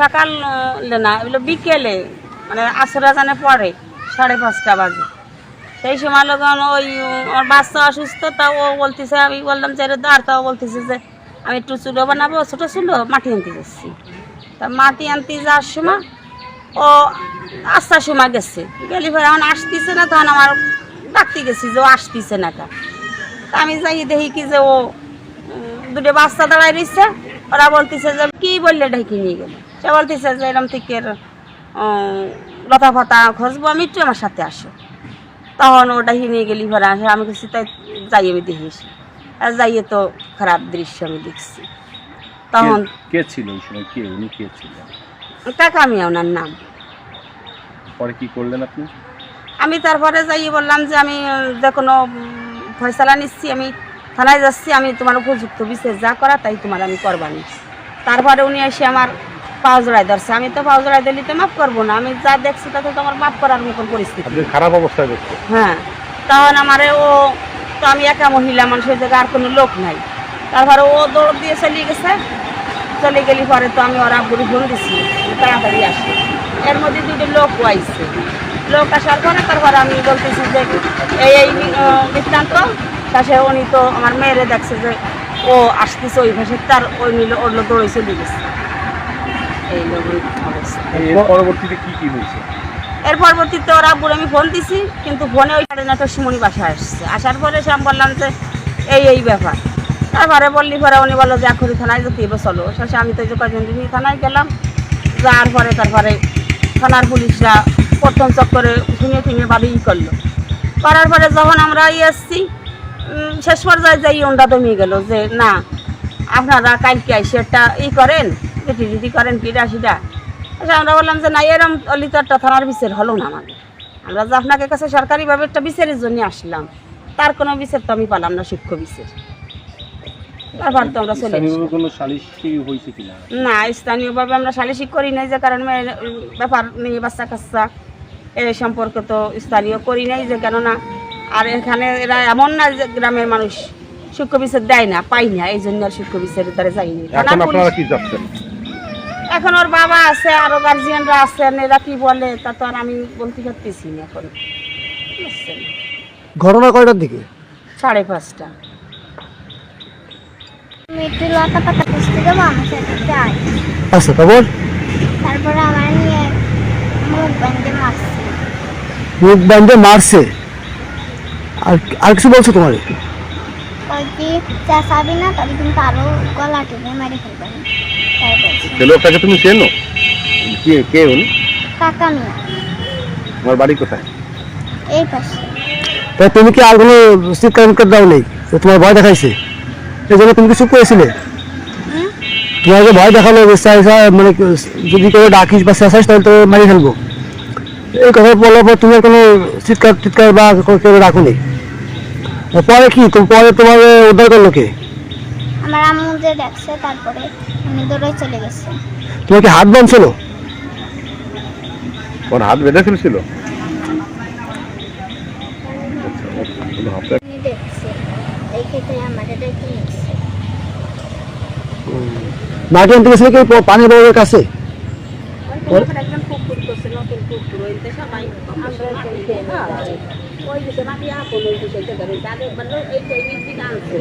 সকাল না, এগুলো বিকেলে মানে আসরা জানে পরে সাড়ে পাঁচটা বাজে। সেই সময় যখন ওই আমার বাচ্চা অসুস্থ, তা ও বলতেছে, আমি বললাম যে দাঁড় তাও বলতেছে যে, আমি একটু চুলো বানাবো, ছোটো চুলো, মাটি আনতে যাচ্ছি। তা মাটি আনতে যাওয়ার সময় ও আস্তার সময় গেছে। গেলি পরে এখন আসতেছে না, তখন আমার ডাকতে গেছি যে ও আসতেছে না তা আমি যাই দেখি কি যে ও দুটো বাচ্চা দাঁড়ায় রয়েছে, ওরা বলতেছে যে, কি বললে ঢেকে নিয়ে গেল? সে বলতেছে যে এরম থেকে লতা ফাতা খসবো আমি একটু আমার সাথে আসো। তখন ওটা নিয়ে গেলি পরে আসে আমি কিছু তাই যাই আমি দেখি এসে। আর যাইয়ে তো খারাপ দৃশ্য আমি দেখছি। তখন কে- ছিল ওই সময়? কে উনি কে ছিল? টাকা আমি ওনার নাম। পরে কি করলেন আপনি? আমি তারপরে যাই বললাম যে আমি যে কোনো ফয়সালা নিচ্ছি আমি থানায় যাচ্ছি আমি তোমার উপযুক্ত বিশেষ যা করা তাই তোমার আমি করবানি তারপরে উনি এসে আমার পাও জোড়ায় ধরছে আমি তো পাও জোড়ায় দিলিতে মাফ করব না আমি যা দেখছি তাতে তো আমার মাফ করার মতন পরিস্থিতি। খারাপ অবস্থায় দেখছেন হ্যাঁ তখন আমারে ও তো আমি একা মহিলা মানুষের জায়গায় আর কোনো লোক নাই। তারপরে ও দৌড় দিয়ে চলে গেছে চলে গেলি পরে তো আমি ওরা বুড়ি ফোন দিছি তাড়াতাড়ি আসে। এর মধ্যে দুটো লোক আইছে। লোক আসার পরে তারপরে আমি বলতেছি যে এই এই বৃত্তান্ত তাসে উনি তো আমার মেয়েরে দেখছে যে ও আসতেছে ওই ভাষে তার ওই নিলে ওর লোক দৌড়ে চলে গেছে। এই অবস্থা। এর পরবর্তীতে কি কি হয়েছে? এর পরবর্তীতে ওরা বুড়ো আমি ফোন দিছি কিন্তু ফোনে ওই সাড়ে নটার সময় বাসায় আসছে। আসার পরে সে আমি বললাম যে এই এই ব্যাপার। তারপরে বললি পরে উনি বলল যে এখনই থানায় যেতে হবে চলো। শেষে আমি তো যে কয়েকজন নিয়ে থানায় গেলাম যাওয়ার পরে তারপরে থানার পুলিশরা প্রথম চক্করে শুনে শুনে ভাবে ই করল। করার পরে যখন আমরা ই এসছি শেষ পর্যায়ে যাই ওনটা দমিয়ে গেল যে না আপনারা কালকে আইসে একটা ই করেন যদি করেন কিটা সেটা আচ্ছা আমরা বললাম যে না এরম অলি তো একটা থানার বিচার হলো না আমাদের। আমরা যে আপনাকে কাছে সরকারিভাবে একটা বিচারের জন্য আসলাম তার কোনো বিচার তো আমি পালাম না শিক্ষক বিচার। তারপর তো আমরা চলে না স্থানীয়ভাবে আমরা সালিশি করি নাই যে কারণ ব্যাপার নিয়ে বাচ্চা কাচ্চা এর সম্পর্কে তো স্থানীয় করি নাই যে কেননা আর এখানে এরা এমন না যে গ্রামের মানুষ শিক্ষক বিচার দেয় না পাই না এই জন্য আর শিক্ষক বিচারের দ্বারা যাইনি থানা এখন ওর বাবা আছে আরও গার্জিয়ানরা আছেন এরা কি বলে তা তো আর আমি বলতে পারতেছি না এখন। বুঝছেন? ঘটনা কয়টার দিকে? সাড়ে পাঁচটা। আমি লতা পাতা খুঁজতে আমার সাথে যাই। আচ্ছা তারপর তারপরে আমার নিয়ে মুখ বান্ধে মারছে। মুখ বান্ধে মারছে? আর আর কিছু বলছো তোমার? কি চেঁচাবি না তবে কিন্তু আরও গলা টেনে মেরে ফেলবেন তাই বলছি। সে লোকটাকে তুমি চেনো? কে কে উনি? কাকা মিয়া। আমার বাড়ি কোথায়? এই পাশে। তা তুমি কি আর কোনো চিৎকার মিৎকার দাও নেই? যে তোমার ভয় দেখাইছে। এই জন্য তুমি কি চুপ করেছিলে? তোমাকে ভয় দেখাল যে মানে যদি কেউ ডাকিস বা চেঁচাইস তাহলে তো মারি ফেলব। এই কথা বলার পর তুমি আর কোনো চিৎকার চিৎকার বা কোনো কেউ রাখো নি পরে কি? তো পরে তোমার উদ্ধার করল কে? আমার আম্মু যে দেখছে তারপরে উনি দৌড়ে চলে গেছে। তোমার কি হাত বাঁধছিল? ওর হাত বেঁধে ফেলছিল? মাটি আনতে গেছিল কি? পানির বউয়ের কাছে? একজন কুকুর ওইতে সবাই ওই দিকে মাটি আপন ওই দিকে তাদের বলল এই এই দিকে আনছে